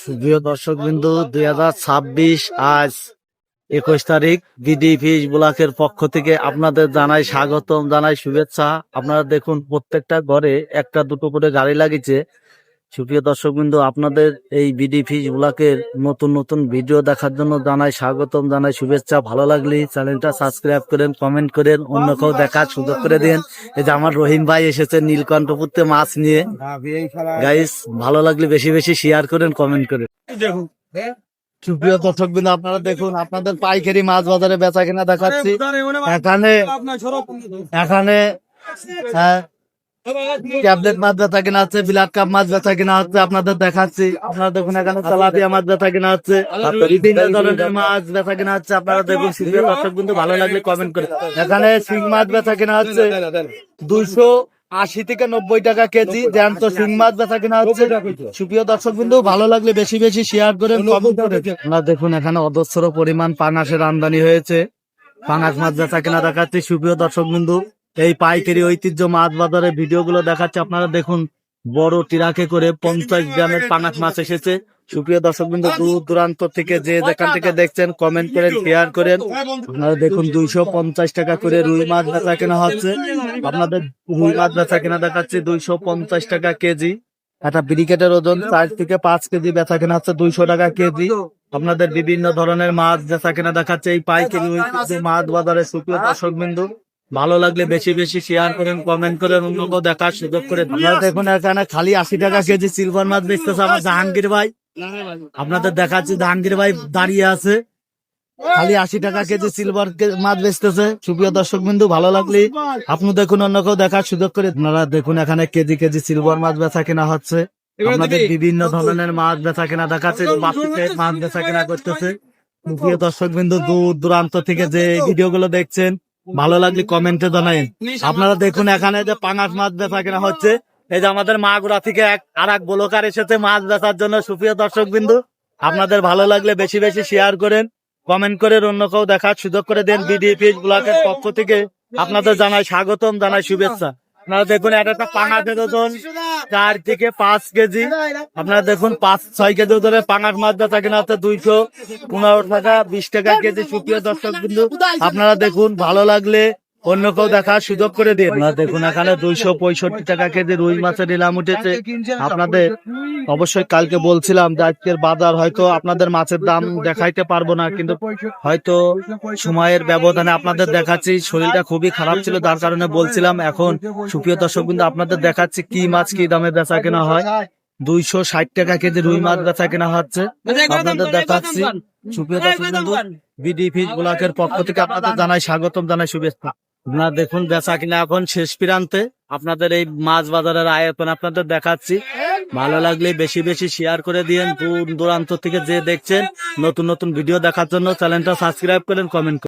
প্রিয় দর্শক বিন্দু দুই হাজার ছাব্বিশ আজ একুশ তারিখ বিডি ফিস ব্লকের পক্ষ থেকে আপনাদের জানাই স্বাগতম, জানাই শুভেচ্ছা। আপনারা দেখুন, প্রত্যেকটা ঘরে একটা দুটো করে গাড়ি লাগিয়েছে। সুপ্রিয় দর্শক বিন্দু আপনাদের এই বিডি ফিস ব্লকের নতুন নতুন ভিডিও দেখার জন্য জানাই স্বাগতম জানাই শুভেচ্ছা। ভালো লাগলে চ্যানেলটা সাবস্ক্রাইব করেন কমেন্ট করেন অন্য কেউ দেখার সুযোগ করে দেন। এই যে আমার রহিম ভাই এসেছে নীলকণ্ঠপুরতে মাছ নিয়ে। গাইস ভালো লাগলে বেশি বেশি শেয়ার করেন কমেন্ট করেন। সুপ্রিয় দর্শক বিন্দু আপনারা দেখুন আপনাদের পাইকারি মাছ বাজারে বেচা কিনা দেখাচ্ছি এখানে এখানে হ্যাঁ, ট্যাবলেট মাছ বেচা কিনা বিলাক কাপ মাছ কিনা হচ্ছে আপনাদের দেখাচ্ছি। আপনারা দেখুন, এখানে তেলাপিয়া মাছ কিনা হচ্ছে বিভিন্ন ধরনের মাছ কিনা হচ্ছে আপনারা দেখুন দর্শক বিন্দু ভালো লাগলে কমেন্ট করে। এখানে শিং মাছ কিনা হচ্ছে দুইশো আশি থেকে নব্বই টাকা কেজি, জ্যান্ত শিং মাছ বেচা কিনা হচ্ছে সুপ্রিয় দর্শক বিন্দু ভালো লাগলে বেশি বেশি শেয়ার করে আপনারা দেখুন, এখানে অজস্র পরিমাণ পাঙাশের আমদানি হয়েছে। পাঙাশ মাছ বেচা কিনা দেখাচ্ছি, সুপ্রিয় দর্শক বিন্দু এই পাইকারি ঐতিহ্য মাছ বাজারের ভিডিও গুলো দেখাচ্ছে। আপনারা দেখুন, বড় টিরাকে করে পঞ্চাশ গ্রামের পাঙাশ মাছ এসেছে। সুপ্রিয় দর্শক বিন্দু দূর দূরান্ত থেকে যে যেখান থেকে দেখছেন কমেন্ট করেন শেয়ার করেন। আপনারা দেখুন, দুইশো পঞ্চাশ টাকা করে রুই মাছ বেচা কেনা হচ্ছে। আপনাদের রুই মাছ বেচা কেনা দেখাচ্ছে, দুইশো পঞ্চাশ টাকা কেজি। একটা ব্রিকেটের ওজন চার থেকে পাঁচ কেজি বেচা কেনা হচ্ছে, দুইশো টাকা কেজি। আপনাদের বিভিন্ন ধরনের মাছ বেচা কেনা দেখাচ্ছে। এই পাইকারি মাছ বাজারে সুপ্রিয় দর্শক বিন্দু ভালো লাগলে বেশি বেশি শেয়ার করেন কমেন্ট করেন অন্যকে দেখার সুযোগ করে দেখুন এখানে খালি আশি টাকা কেজি সিলভার মাছ বেচতেছে আমার জাহাঙ্গীর ভাই। আপনাদের দেখাচ্ছি জাহাঙ্গীর ভাই দাঁড়িয়ে আছে। খালি আশি টাকা কেজি সিলভার মাছ বেচতেছে। সুপ্রিয় দর্শক বিন্দু ভালো লাগলে আপনি দেখুন অন্য কেউ দেখার সুযোগ করে আপনারা দেখুন এখানে কেজি কেজি সিলভার মাছ বেচা কেনা হচ্ছে। আপনাদের বিভিন্ন ধরনের মাছ বেচা কেনা দেখাচ্ছে মাছ বেচা কেনা করতেছে। সুপ্রিয় দর্শক বিন্দু দূর দূরান্ত থেকে যে ভিডিও গুলো দেখছেন ভালো লাগলে কমেন্টে জানাই আপনারা দেখুন এখানে যে পাঙাশ মাছ বেচা কিনা হচ্ছে, এই যে আমাদের মাগুরা থেকে এক আর এক বোলকার এসেছে মাছ বেচার জন্য। সুপ্রিয় দর্শক বিন্দু, আপনাদের ভালো লাগলে বেশি বেশি শেয়ার করেন কমেন্ট করে অন্য কেউ দেখার সুযোগ করে দেন। বিডিপি ব্লকের পক্ষ থেকে আপনাদের জানাই স্বাগতম, জানাই শুভেচ্ছা। আপনারা দেখুন, এটা একটা পাঙাশের ওজন চার থেকে পাঁচ কেজি। আপনারা দেখুন, পাঁচ, ছয় কেজি ওজনের পাঙার মাছটা থাকে না দুইশো পনেরো টাকা, বিশ টাকা কেজি। সুপ্রিয় দর্শক বিন্দু, আপনারা দেখুন, ভালো লাগলে অন্য কেউ দেখার সুযোগ করে দিন। আপনারা দেখুন এখানে দুইশো পঁয়ষট্টি টাকা কেজি রুই মাছের নিলাম উঠেছে। আপনাদের অবশ্যই কালকে বলছিলাম যে আজকের বাজার হয়তো আপনাদের মাছের দাম দেখাইতে পারব না, কিন্তু হয়তো সময়ের ব্যবধানে আপনাদের দেখাচ্ছি। শরীরটা খুবই খারাপ ছিল যার কারণে বলছিলাম এখন সুপ্রিয় দর্শক কিন্তু আপনাদের দেখাচ্ছি কি মাছ কি দামে বেচা কেনা হয়। দুইশো ষাট টাকা কেজি রুই মাছ বেচা কেনা হচ্ছে। আপনাদের দেখাচ্ছি সুপ্রিয় দর্শক বিডি ফিস ব্লকের পক্ষ থেকে আপনাদের জানাই স্বাগতম, জানাই শুভেচ্ছা। আপনারা দেখুন বেচা কিনা এখন শেষ প্রান্তে। আপনাদের এই মাছ বাজারের আয়তন আপনাদের দেখাচ্ছি। ভালো লাগলে বেশি বেশি শেয়ার করে দিয়েন। দূর দূরান্ত থেকে যে দেখছেন, নতুন নতুন ভিডিও দেখার জন্য চ্যানেলটা সাবস্ক্রাইব করেন কমেন্ট